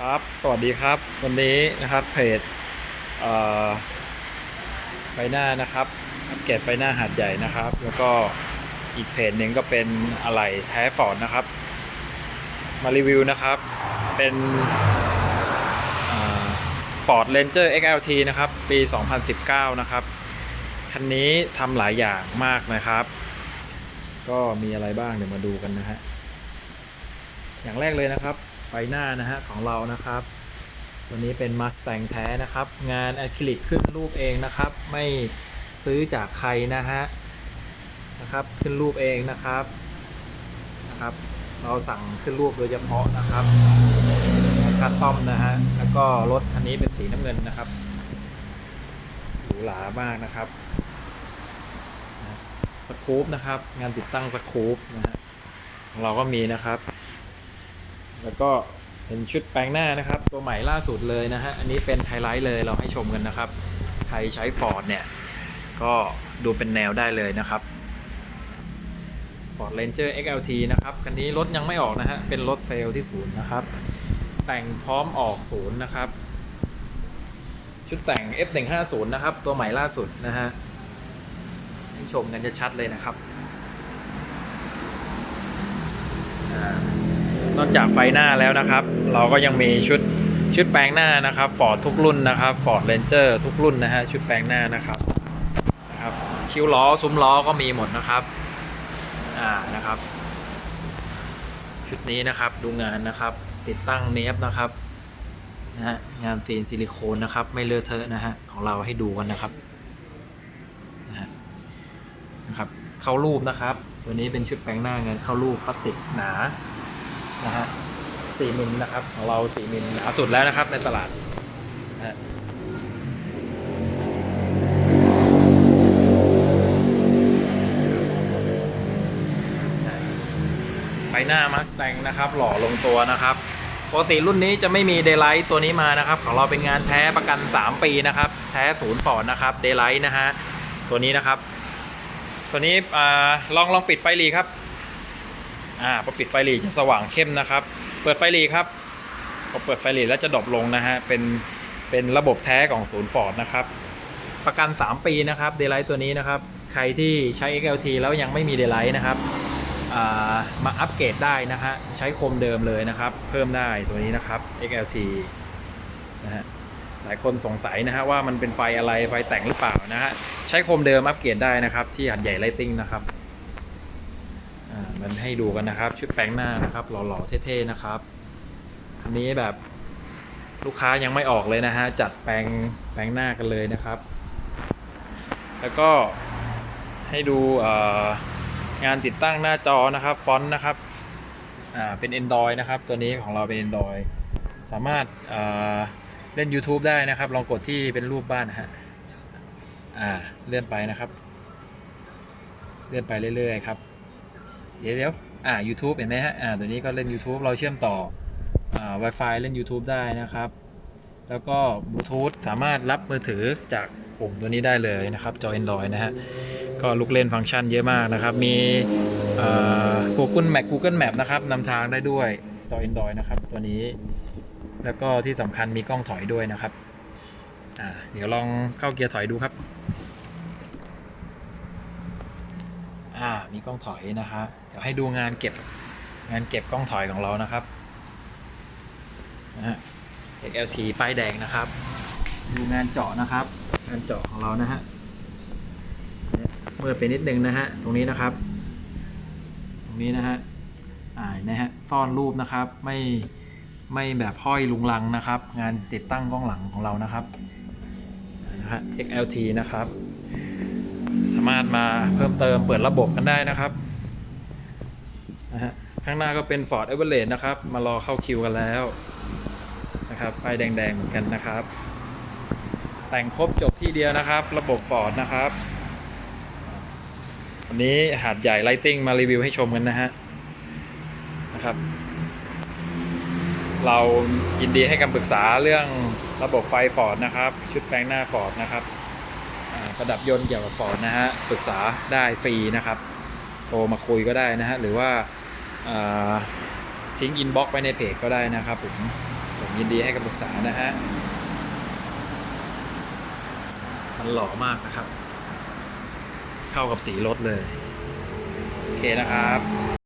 ครับ สวัสดีครับ วันนี้นะครับเพจเอ่อไฟหน้านะครับอัปเกรดไฟหน้าหาดใหญ่นะครับ แล้วก็อีกเพจหนึ่งก็เป็นอะไหล่แท้ฟอร์ดนะครับ มารีวิวนะครับ เป็นฟอร์ดเ a นเจอร์ XLT นะครับ ปี 2019 นะครับ คันนี้ทำหลายอย่างมากนะครับ ก็มีอะไรบ้างเดี๋ยวมาดูกันนะฮะ อย่างแรกเลยนะครับ ไฟหน้านะฮะของเรานะครับ ตัวนี้เป็น Mustang แท้นะครับ งานอะคริลิกขึ้นรูปเองนะครับ ไม่ซื้อจากใครนะฮะนะครับ ขึ้นรูปเองนะครับนะครับ เราสั่งขึ้นรูปโดยเฉพาะนะครับคัสตอมนะฮะแล้วก็รถคันนี้เป็นสีน้ำเงินนะครับหรูหรามากนะครับสกู๊ปนะครับ งานติดตั้งสกู๊ปนะฮะของเราก็มีนะครับ แล้วก็เป็นชุดแปลงหน้านะครับ ตัวใหม่ล่าสุดเลยนะฮะ อันนี้เป็นไฮไลท์เลยเราให้ชมกันนะครับ ใครใช้ Ford เนี่ย ก็ดูเป็นแนวได้เลยนะครับ Ford Ranger XLT นะครับ คันนี้รถยังไม่ออกนะฮะ เป็นรถเซลล์ที่ศูนย์นะครับ แต่งพร้อมออกศูนย์นะครับ ชุดแต่ง F150 นะครับ ตัวใหม่ล่าสุดนะฮะ ให้ชมกันจะชัดเลยนะครับอ่า นอกจากไฟหน้าแล้วนะครับ เราก็ยังมีชุดชุดแปลงหน้านะครับฟอร์ดทุกรุ่นนะครับฟอร์ดเรนเจอร์ทุกรุ่นนะฮะชุดแปลงหน้านะครับนะครับคิ้วล้อซุ้มล้อก็มีหมดนะครับอ่านะครับ ชุดนี้นะครับดูงานนะครับ ติดตั้งเนฟนะครับนะฮะงานฟีนซิลิโคนนะครับ ไม่เลอะเทอะนะฮะของเราให้ดูกันนะครับนะฮะนะครับเข้ารูปนะครับ ตัวนี้เป็นชุดแปลงหน้างานเข้ารูปพลาสติกหนา นะฮะสี่มิลนะครับของเราสี่มิลหนาสุดแล้วนะครับในตลาดนะไฟหน้ามัสแตงนะครับ หล่อลงตัวนะครับปกติรุ่นนี้จะไม่มีเด y l ไลท์ตัวนี้มานะครับของเราเป็นงานแท้ประกัน 3 ปีนะครับ แท้ศูนย์ปอนด์นะครับเด y l ไลท์นะฮะตัวนี้นะครับ ตัวนี้อลองลองปิดไฟหลีครับ อ่าพอปิดไฟหลีจะสว่างเข้มนะครับ เปิดไฟหลีครับพอเปิดไฟหลีแล้วจะดรอปลงนะฮะเป็นเป็นระบบแท้ของศูนย์ฟอร์ดนะครับ ประกัน 3 ปีนะครับเด y l ไลท์ตัวนี้นะครับ ใครที่ใช้ XLT แล้วยังไม่มีเด y l ไลท์นะครับอ่ามาอัปเกรดได้นะฮะใช้โคมเดิมเลยนะครับ เพิ่มได้ตัวนี้นะครับ XLT นะฮะหลายคนสงสัยนะฮะว่ามันเป็นไฟอะไรไฟแต่งหรือเปล่านะฮะใช้โคมเดิมอัปเกรดได้นะครับ ที่หัดใหญ่ไลติ้งนะครับ มันให้ดูกันนะครับ ชุดแปลงหน้านะครับ หล่อๆเท่ๆนะครับอันนี้แบบลูกค้ายังไม่ออกเลยนะฮะ จัดแปลงแปลงหน้ากันเลยนะครับ แล้วก็ให้ดูงานติดตั้งหน้าจอนะครับฟอนต์นะครับเป็น Android นะครับ ตัวนี้ของเราเป็น Android สามารถเเล่น YouTube ได้นะครับ ลองกดที่เป็นรูปบ้านฮะเลื่อนไปนะครับ เลื่อนไปเรื่อย ๆ ครับ เดี๋ยวเดี๋ยวอ่า YouTube เห็นไหมฮะ อ่าตัวนี้ก็เล่น YouTube เราเชื่อมต่อ อ่า Wi-Fi เล่น YouTube ได้นะครับ แล้วก็บลูทูธสามารถรับมือถือจากปุ่มตัวนี้ได้เลยนะครับ จอ Android นะฮะ ก็ลูกเล่นฟังก์ชันเยอะมากนะครับ มีอ่อ Google Map Google Map นะครับนำทางได้ด้วยจอ Android นะครับ ตัวนี้ แล้วก็ที่สำคัญมีกล้องถอยด้วยนะครับ อ่า เดี๋ยวลองเข้าเกียร์ถอยดูครับ อ่า มีกล้องถอยนะฮะเดี๋ยวให้ดูงานเก็บงานเก็บกล้องถอยของเรานะครับนะฮะ XLT ป้ายแดงนะครับ ดูงานเจาะนะครับ งานเจาะของเรานะฮะเนี่ยเมื่อไปนิดนึงนะฮะ ตรงนี้นะครับ ตรงนี้นะฮะ อ่านะฮะ ซ่อนรูปนะครับ ไม่ ไม่แบบห้อยลุงลังนะครับ งานติดตั้งกล้องหลังของเรานะครับนะฮะ XLT นะครับ สามารถมาเพิ่มเติมเปิดระบบกันได้นะครับนะฮะข้างหน้าก็เป็น Ford Everest นะครับ มารอเข้าคิวกันแล้วนะครับป้ายแดงๆเหมือนกันนะครับ แต่งครบจบที่เดียวนะครับ ระบบ Ford นะครับวันนี้หาดใหญ่ไลติ้งมารีวิวให้ชมกันนะฮะนะครับ เรายินดีให้คำปรึกษาเรื่องระบบไฟ Ford นะครับ ชุดแปลงหน้า Ford นะครับ ประดับยนต์เกี่ยวกับฟอร์ดนะฮะปรึกษาได้ฟรีนะครับโทรมาคุยก็ได้นะฮะหรือว่าทิ้งอินบ็อกซ์ไปในเพจก็ได้นะครับผมผมยินดีให้คำปรึกษานะฮะมันหล่อมากนะครับ เข้ากับสีรถเลย โอเคนะครับ